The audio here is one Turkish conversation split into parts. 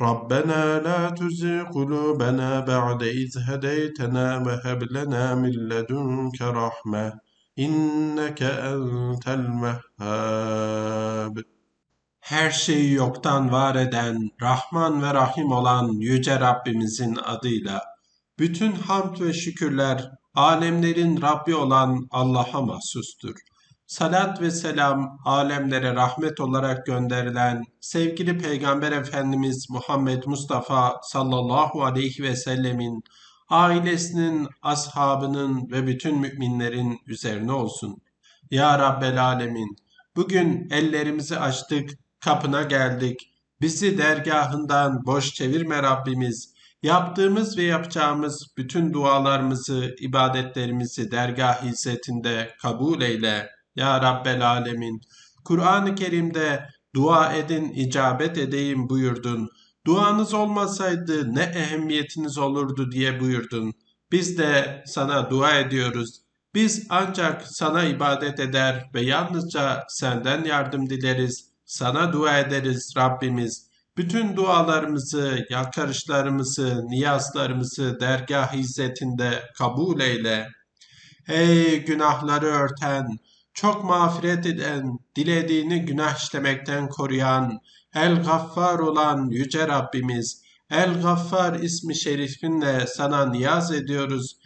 ربنا لا تزغ قلوبنا بعد إذ هديتنا وهب لنا من لدنك رحمة إنك أنت الوهاب Her şeyi yoktan var eden, Rahman ve Rahim olan Yüce Rabbimizin adıyla, bütün hamd ve şükürler, alemlerin Rabbi olan Allah'a mahsustur. Salat ve selam, alemlere rahmet olarak gönderilen sevgili Peygamber Efendimiz Muhammed Mustafa sallallahu aleyhi ve sellemin, ailesinin, ashabının ve bütün müminlerin üzerine olsun. Ya Rabbel Alemin, bugün ellerimizi açtık, kapına geldik. Bizi dergahından boş çevirme Rabbimiz. Yaptığımız ve yapacağımız bütün dualarımızı, ibadetlerimizi dergah izzetinde kabul eyle. Ya Rabbel Alemin. Kur'an-ı Kerim'de dua edin, icabet edeyim buyurdun. Duanız olmasaydı ne ehemmiyetiniz olurdu diye buyurdun. Biz de sana dua ediyoruz. Biz ancak sana ibadet eder ve yalnızca senden yardım dileriz. Sana dua ederiz Rabbimiz. Bütün dualarımızı, yakarışlarımızı, niyazlarımızı dergah izzetinde kabul eyle. Ey günahları örten, çok mağfiret eden, dilediğini günah işlemekten koruyan, El Gaffar olan Yüce Rabbimiz, El Gaffar ismi şerifinle sana niyaz ediyoruz.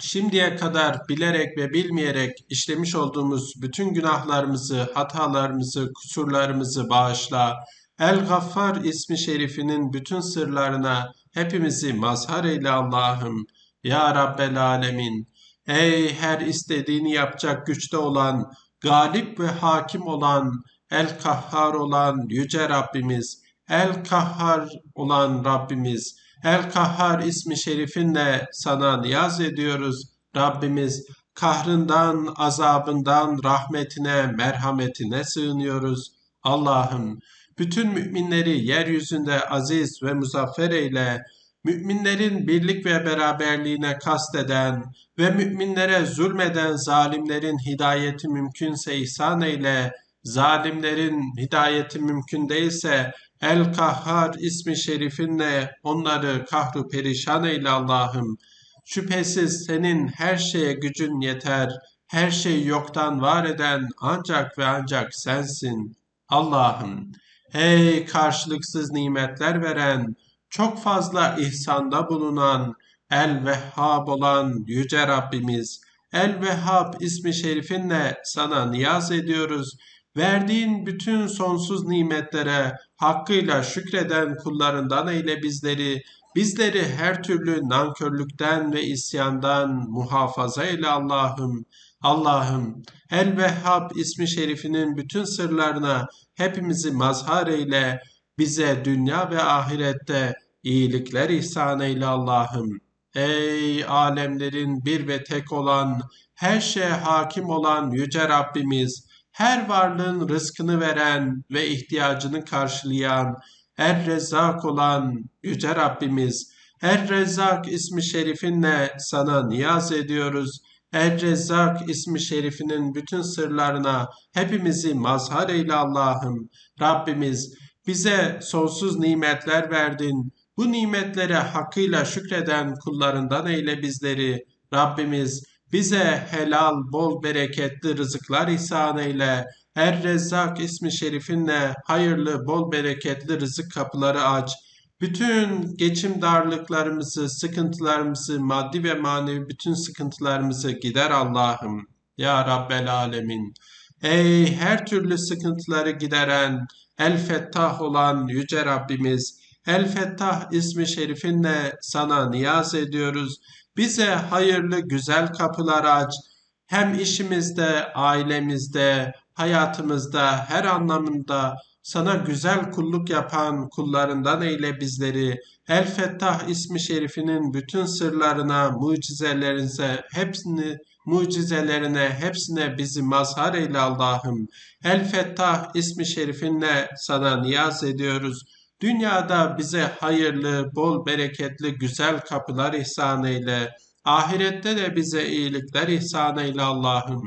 Şimdiye kadar bilerek ve bilmeyerek işlemiş olduğumuz bütün günahlarımızı, hatalarımızı, kusurlarımızı bağışla. El Gaffar ismi şerifinin bütün sırlarına hepimizi mazhar eyle Allah'ım. Ya Rabbel Alemin. Ey her istediğini yapacak güçte olan, galip ve hakim olan, El Kahhar olan Yüce Rabbimiz, El Kahhar olan Rabbimiz, El Kahhar ismi şerifinle sana niyaz ediyoruz. Rabbimiz kahrından, azabından, rahmetine, merhametine sığınıyoruz. Allah'ım bütün müminleri yeryüzünde aziz ve muzaffer eyle. Müminlerin birlik ve beraberliğine kasteden ve müminlere zulmeden zalimlerin hidayeti mümkünse ihsan eyle. Zalimlerin hidayeti mümkün değilse El Kahhar ismi şerifinle onları kahru perişan eyle Allah'ım. Şüphesiz senin her şeye gücün yeter. Her şeyi yoktan var eden ancak ve ancak sensin. Allah'ım, ey karşılıksız nimetler veren, çok fazla ihsanda bulunan, El Vehhab olan Yüce Rabbimiz, El Vehhab ismi şerifinle sana niyaz ediyoruz. Verdiğin bütün sonsuz nimetlere hakkıyla şükreden kullarından eyle bizleri, bizleri her türlü nankörlükten ve isyandan muhafaza eyle Allah'ım. Allah'ım, El Vehhab ismi şerifinin bütün sırlarına hepimizi mazhar eyle, bize dünya ve ahirette iyilikler ihsan eyle Allah'ım. Ey alemlerin bir ve tek olan, her şeye hakim olan Yüce Rabbimiz, her varlığın rızkını veren ve ihtiyacını karşılayan, Er Rezzak olan Yüce Rabbimiz, Er Rezzak ismi şerifinle sana niyaz ediyoruz. Er Rezzak ismi şerifinin bütün sırlarına hepimizi mazhar eyle Allah'ım. Rabbimiz bize sonsuz nimetler verdin. Bu nimetlere hakkıyla şükreden kullarından eyle bizleri. Rabbimiz bize helal, bol bereketli rızıklar ihsan eyle. Er Rezzak ismi şerifinle hayırlı, bol bereketli rızık kapıları aç. Bütün geçim darlıklarımızı, sıkıntılarımızı, maddi ve manevi bütün sıkıntılarımızı gider Allah'ım. Ya Rabbel Alemin. Ey her türlü sıkıntıları gideren, El Fettah olan Yüce Rabbimiz, El Fettah ismi şerifinle sana niyaz ediyoruz. Bize hayırlı güzel kapılar aç. Hem işimizde, ailemizde, hayatımızda, her anlamında sana güzel kulluk yapan kullarından eyle bizleri. El Fettah ismi şerifinin bütün sırlarına, mucizelerinize, hepsini mucizelerine, hepsine bizi mazhar eyle Allah'ım. El Fettah ismi şerifinle sana niyaz ediyoruz. Dünyada bize hayırlı, bol bereketli, güzel kapılar ihsan eyle. Ahirette de bize iyilikler ihsan eyle Allah'ım.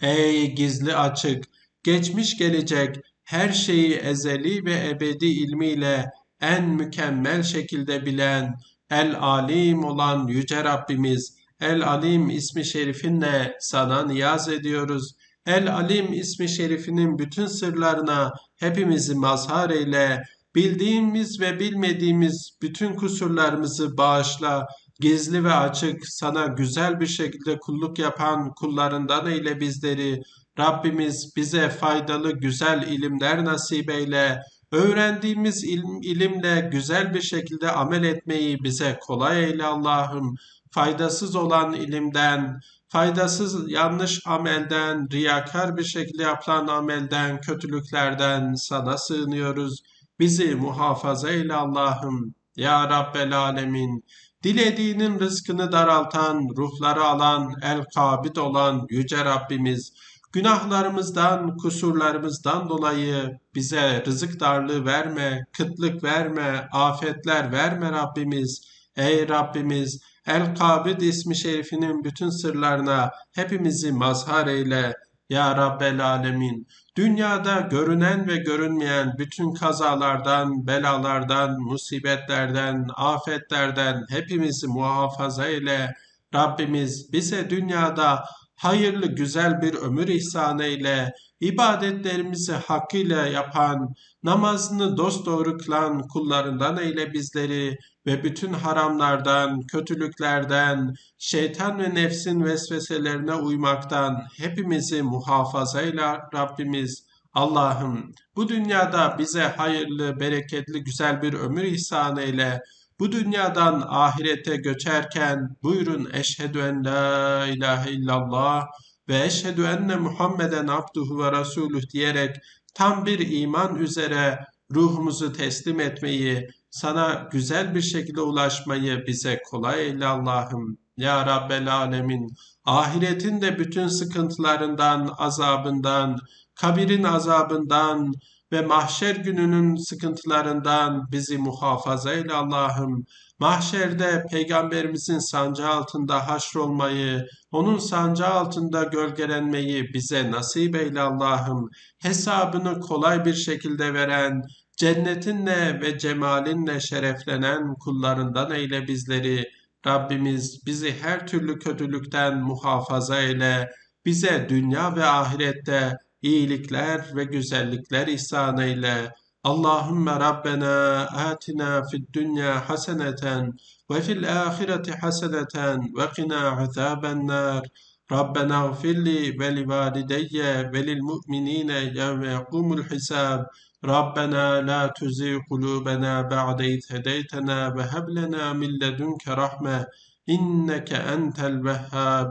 Ey gizli açık, geçmiş gelecek, her şeyi ezeli ve ebedi ilmiyle en mükemmel şekilde bilen, el alim olan Yüce Rabbimiz, el alim ismi şerifinle sana niyaz ediyoruz. El alim ismi şerifinin bütün sırlarına hepimizi mazhar eyle, bildiğimiz ve bilmediğimiz bütün kusurlarımızı bağışla, gizli ve açık sana güzel bir şekilde kulluk yapan kullarından eyle bizleri. Rabbimiz bize faydalı güzel ilimler nasip eyle. Öğrendiğimiz ilim, ilimle güzel bir şekilde amel etmeyi bize kolay eyle Allah'ım. Faydasız olan ilimden, faydasız yanlış amelden, riyakar bir şekilde yapılan amelden, kötülüklerden sana sığınıyoruz. Bizi muhafaza eyle Allah'ım. Ya Rabbel Alemin. Dilediğinin rızkını daraltan, ruhları alan, el-kabid olan Yüce Rabbimiz, günahlarımızdan, kusurlarımızdan dolayı bize rızık darlığı verme, kıtlık verme, afetler verme Rabbimiz. Ey Rabbimiz, El-Kabid ismi şerifinin bütün sırlarına hepimizi mazhar eyle. Ya Rabbel Alemin, dünyada görünen ve görünmeyen bütün kazalardan, belalardan, musibetlerden, afetlerden hepimizi muhafaza eyle. Rabbimiz bize dünyada hayırlı güzel bir ömür ihsan eyle. İbadetlerimizi hakkıyla yapan, namazını dosdoğru kılan kullarından eyle bizleri ve bütün haramlardan, kötülüklerden, şeytan ve nefsin vesveselerine uymaktan hepimizi muhafaza eyle Rabbimiz. Allah'ım bu dünyada bize hayırlı, bereketli, güzel bir ömür ihsan eyle. Bu dünyadan ahirete göçerken buyurun eşhedü en la ilahe illallah ve eşhedü enne Muhammeden abduhu ve resuluh diyerek tam bir iman üzere ruhumuzu teslim etmeyi, sana güzel bir şekilde ulaşmayı bize kolay eyle Allah'ım. Ya Rabbel Alemin, ahiretin de bütün sıkıntılarından, azabından, kabirin azabından ve mahşer gününün sıkıntılarından bizi muhafaza eyle Allah'ım. Mahşerde peygamberimizin sancağı altında haşrolmayı, onun sancağı altında gölgelenmeyi bize nasip eyle Allah'ım. Hesabını kolay bir şekilde veren, cennetinle ve cemalinle şereflenen kullarından eyle bizleri. Rabbimiz bizi her türlü kötülükten muhafaza eyle. Bize dünya ve ahirette iyilikler ve güzellikler ihsan eyle. Allahümme Rabbena atina fid dünya haseneten ve fil ahireti haseneten ve qina azaben nar. Rabbena gfirli ve li valideyye ve lil mu'minine yevme yekumul hisab. ربنا لا تزغ قلوبنا بعد إذ هديتنا وهب لنا من لدنك رحمة إنك أنت الوهاب